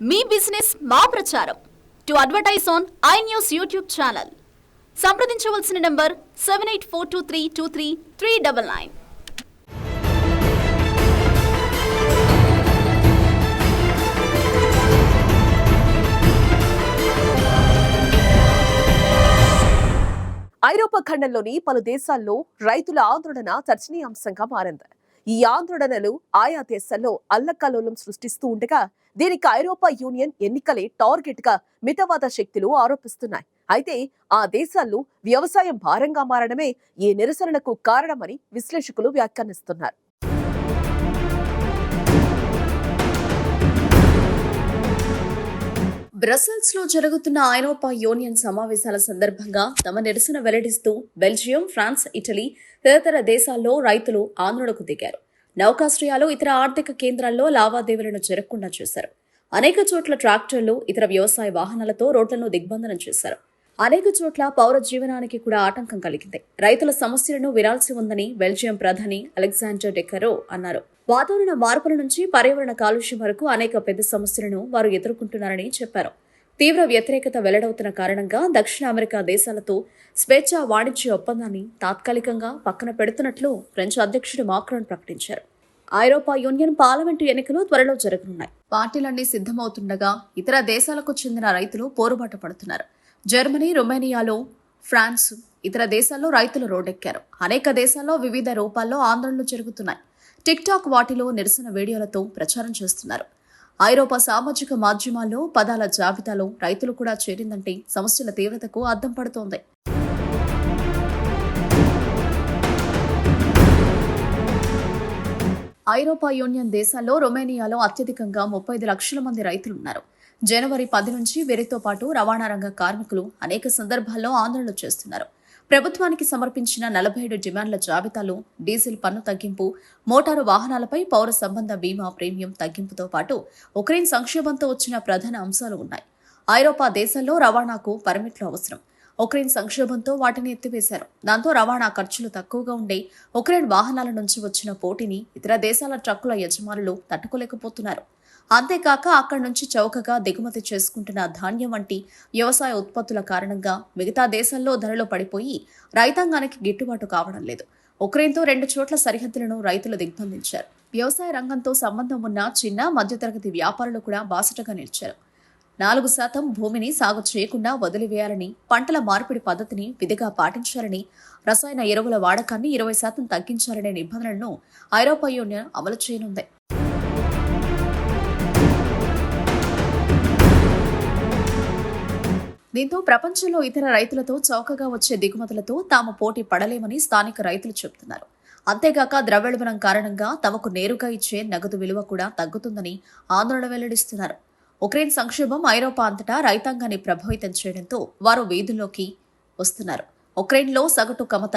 మీ business మా ప్రచారం. To advertise on I news YouTube channel. సంప్రదించవలసిన number seven eight four two three two three three double nine. ఐరోపా ఖండంలోని పలు దేశాల్లో రైతుల ఆందోళన చర్చనీయాంశంగా మారింది. ఈ ఆందోళనలు ఆయా దేశాల్లో అల్లకల్లోలం సృష్టిస్తూ ఉండగా దీనికి ఐరోపా యూనియన్ ఎన్నికలే టార్గెట్గా మితవాద శక్తులు ఆరోపిస్తున్నాయి. అయితే ఆ దేశాల్లో వ్యవసాయం భారంగా మారడమే ఈ నిరసనలకు కారణమని విశ్లేషకులు వ్యాఖ్యానిస్తున్నారు. బ్రసెల్స్లో జరుగుతున్న ఐరోపా యూనియన్ సమావేశాల సందర్భంగా తమ నిరసన వెల్లడిస్తూ బెల్జియం ఫ్రాన్స్ ఇటలీ తదితర దేశాల్లో రైతులు ఆందోళనకు దిగారు. నౌకాశ్రయాలు ఇతర ఆర్థిక కేంద్రాల్లో లావాదేవీలను జరగకుండా చేశారు. అనేక చోట్ల ట్రాక్టర్లు ఇతర వ్యవసాయ వాహనాలతో రోడ్లను దిగ్బంధనం చేశారు. అనేక చోట్ల పౌర జీవనానికి కూడా ఆటంకం కలిగింది. రైతుల సమస్యలను వినాల్సి ఉందని బెల్జియం ప్రధాని అలెగ్జాండర్ డెకరో అన్నారు. వాతావరణ మార్పుల నుంచి పర్యావరణ కాలుష్యం వరకు అనేక పెద్ద సమస్యలను వారు ఎదుర్కొంటున్నారని చెప్పారు. తీవ్ర వ్యతిరేకత వెల్లడవుతున్న కారణంగా దక్షిణ అమెరికా దేశాలతో స్వేచ్ఛ వాణిజ్య ఒప్పందాన్ని తాత్కాలికంగా పక్కన పెడుతున్నట్లు ఫ్రెంచ్ అధ్యక్షుడు మాక్రాన్ ప్రకటించారు. ఐరోపా యూనియన్ పార్లమెంటు ఎన్నికలు త్వరలో జరగనున్నాయి. పార్టీలన్నీ సిద్ధమవుతుండగా ఇతర దేశాలకు చెందిన రైతులు పోరుబాట పడుతున్నారు. జర్మనీ రొమేనియాలో ఫ్రాన్స్ ఇతర దేశాల్లో రైతులు రోడ్డెక్కారు. అనేక దేశాల్లో వివిధ రూపాల్లో ఆందోళనలు జరుగుతున్నాయి. టిక్ టాక్ వాటిలో నిరసన వీడియోలతో ప్రచారం చేస్తున్నారు. ఐరోపా సామాజిక మాధ్యమాల్లో పదాల జాబితాలో రైతులు కూడా చేరిందంటే సమస్యల తీవ్రతకు అద్దం పడుతోంది. ఐరోపా యూనియన్ దేశాల్లో రొమేనియాలో అత్యధికంగా ముప్పై ఐదు లక్షల మంది రైతులున్నారు. జనవరి పది నుంచి వీరితో పాటు రవాణా రంగ కార్మికులు అనేక సందర్భాల్లో ఆందోళనలు చేస్తున్నారు. ప్రభుత్వానికి సమర్పించిన నలభై ఏడు డిమాండ్ల జాబితాలో డీజిల్ పన్ను తగ్గింపు మోటారు వాహనాలపై పౌర సంబంధ బీమా ప్రీమియం తగ్గింపుతో పాటు ఉక్రెయిన్ సంక్షోభంతో వచ్చిన ప్రధాన అంశాలు ఉన్నాయి. ఐరోపా దేశాల్లో రవాణాకు పర్మిట్లు అవసరం. ఉక్రెయిన్ సంక్షోభంతో వాటిని ఎత్తివేశారు. దాంతో రవాణా ఖర్చులు తక్కువగా ఉండే ఉక్రెయిన్ వాహనాల నుంచి వచ్చిన పోటీని ఇతర దేశాల ట్రక్కుల యజమానులు తట్టుకోలేకపోతున్నారు. అంతేకాక అక్కడి నుంచి చౌకగా దిగుమతి చేసుకుంటున్న ధాన్యం వంటి వ్యవసాయ ఉత్పత్తుల కారణంగా మిగతా దేశాల్లో ధరలు పడిపోయి రైతాంగానికి గిట్టుబాటు కావడం లేదు. ఉక్రెయిన్తో రెండు చోట్ల సరిహద్దులను రైతులు దిగ్బంధించారు. వ్యవసాయ రంగంతో సంబంధం ఉన్న చిన్న మధ్యతరగతి వ్యాపారులు కూడా బాసటగా నిలిచారు. నాలుగు శాతం భూమిని సాగు చేయకుండా వదిలివేయాలని పంటల మార్పిడి పద్ధతిని విధిగా పాటించాలని రసాయన ఎరువుల వాడకాన్ని ఇరవై శాతం తగ్గించాలనే నిబంధనలను ఐరోపా యూనియన్ అమలు చేయనుంది. దీంతో ప్రపంచంలో ఇతర రైతులతో చౌకగా వచ్చే దిగుమతులతో తాము పోటీ పడలేమని స్థానిక రైతులు చెబుతున్నారు. అంతేగాక ద్రవ్యోల్బణం కారణంగా తమకు నేరుగా ఇచ్చే నగదు విలువ కూడా తగ్గుతుందని ఆందోళన వెల్లడిస్తున్నారు. ఉక్రెయిన్ సంక్షోభం ఐరోపా అంతటా రైతాంగాన్ని ప్రభావితం చేయడంతో వారు వీధుల్లోకి వస్తున్నారు. ఉక్రెయిన్లో సగటు కమత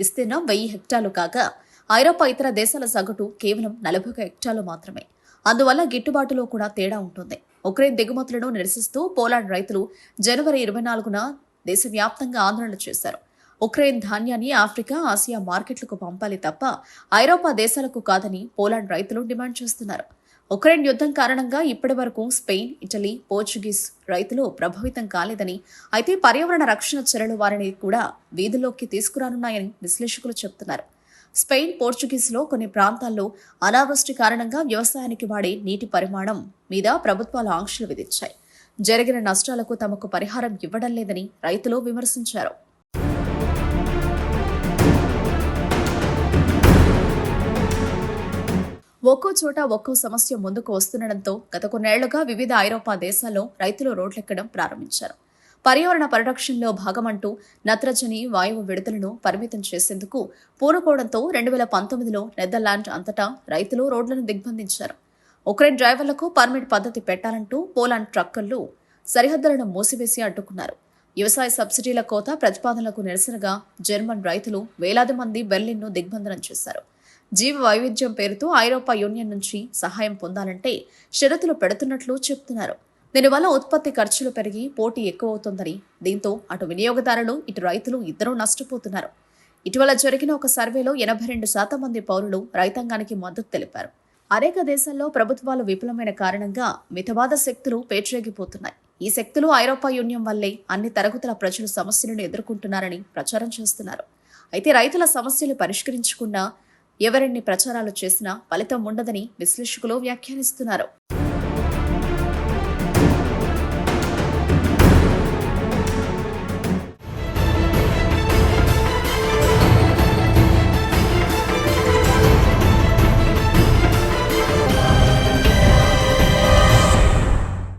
విస్తీర్ణం వెయ్యి హెక్టార్లు కాగా ఐరోపా ఇతర దేశాల సగటు కేవలం నలభై హెక్టార్లు మాత్రమే. అందువల్ల గిట్టుబాటులో కూడా తేడా ఉంటుంది. ఉక్రెయిన్ దిగుమతులను నిరసిస్తూ పోలాండ్ రైతులు జనవరి ఇరవై నాలుగున దేశవ్యాప్తంగా ఆందోళన చేశారు. ఉక్రెయిన్ ధాన్యాన్ని ఆఫ్రికా ఆసియా మార్కెట్లకు పంపాలి తప్ప ఐరోపా దేశాలకు కాదని పోలాండ్ రైతులు డిమాండ్ చేస్తున్నారు. ఉక్రెయిన్ యుద్ధం కారణంగా ఇప్పటి వరకు స్పెయిన్ ఇటలీ పోర్చుగీస్ రైతులు ప్రభావితం కాలేదని అయితే పర్యావరణ రక్షణ చర్యలు వారిని కూడా వీధుల్లోకి తీసుకురానున్నాయని విశ్లేషకులు చెబుతున్నారు స్పెయిన్ పోర్చుగీస్లో కొన్ని ప్రాంతాల్లో అనావృష్టి కారణంగా వ్యవసాయానికి వాడే నీటి పరిమాణం మీద ప్రభుత్వాలు ఆంక్షలు విధించాయి. జరిగిన నష్టాలకు తమకు పరిహారం ఇవ్వడం లేదని రైతులు విమర్శించారు. ఒక్కో చోట ఒక్కో సమస్య ముందుకు వస్తుండటంతో గత కొన్నేళ్ళుగా వివిధ ఐరోపా దేశాల్లో రైతులు రోడ్లెక్కడం ప్రారంభించారు. పర్యావరణ పరిరక్షణలో భాగమంటూ నత్రజని వాయువు విడుదలను పరిమితం చేసేందుకు పూనుకోవడంతో రెండు వేల పంతొమ్మిదిలో నెదర్లాండ్ అంతటా రైతులు రోడ్లను దిగ్బంధించారు. ఉక్రెయిన్ డ్రైవర్లకు పర్మిట్ పద్ధతి పెట్టాలంటూ పోలాండ్ ట్రక్కర్లు సరిహద్దులను మూసివేసి అడ్డుకున్నారు. వ్యవసాయ సబ్సిడీల కోత ప్రతిపాదనలకు నిరసనగా జర్మన్ రైతులు వేలాది మంది బెర్లిన్ను దిగ్బంధనం చేశారు. జీవ వైవిధ్యం పేరుతో ఐరోపా యూనియన్ నుంచి సహాయం పొందాలంటే షరతులు పెడుతున్నట్లు చెప్తున్నారు. దీనివల్ల ఉత్పత్తి ఖర్చులు పెరిగి పోటీ ఎక్కువ అవుతుందని దీంతో అటు వినియోగదారులు ఇటు రైతులు ఇద్దరూ నష్టపోతున్నారు. ఇటీవల జరిగిన ఒక సర్వేలో ఎనభై రెండు శాతం మంది పౌరులు రైతాంగానికి మద్దతు తెలిపారు. అనేక దేశాల్లో ప్రభుత్వాలు విఫలమైన కారణంగా మితవాద శక్తులు పేట్రేగిపోతున్నాయి. ఈ శక్తులు ఐరోపా యూనియన్ వల్లే అన్ని తరగతుల ప్రజలు సమస్యలను ఎదుర్కొంటున్నారని ప్రచారం చేస్తున్నారు. అయితే రైతుల సమస్యలు పరిష్కరించకుండా ఎవరిన్ని ప్రచారాలు చేసినా ఫలితం ఉండదని విశ్లేషకులు వ్యాఖ్యానిస్తున్నారు.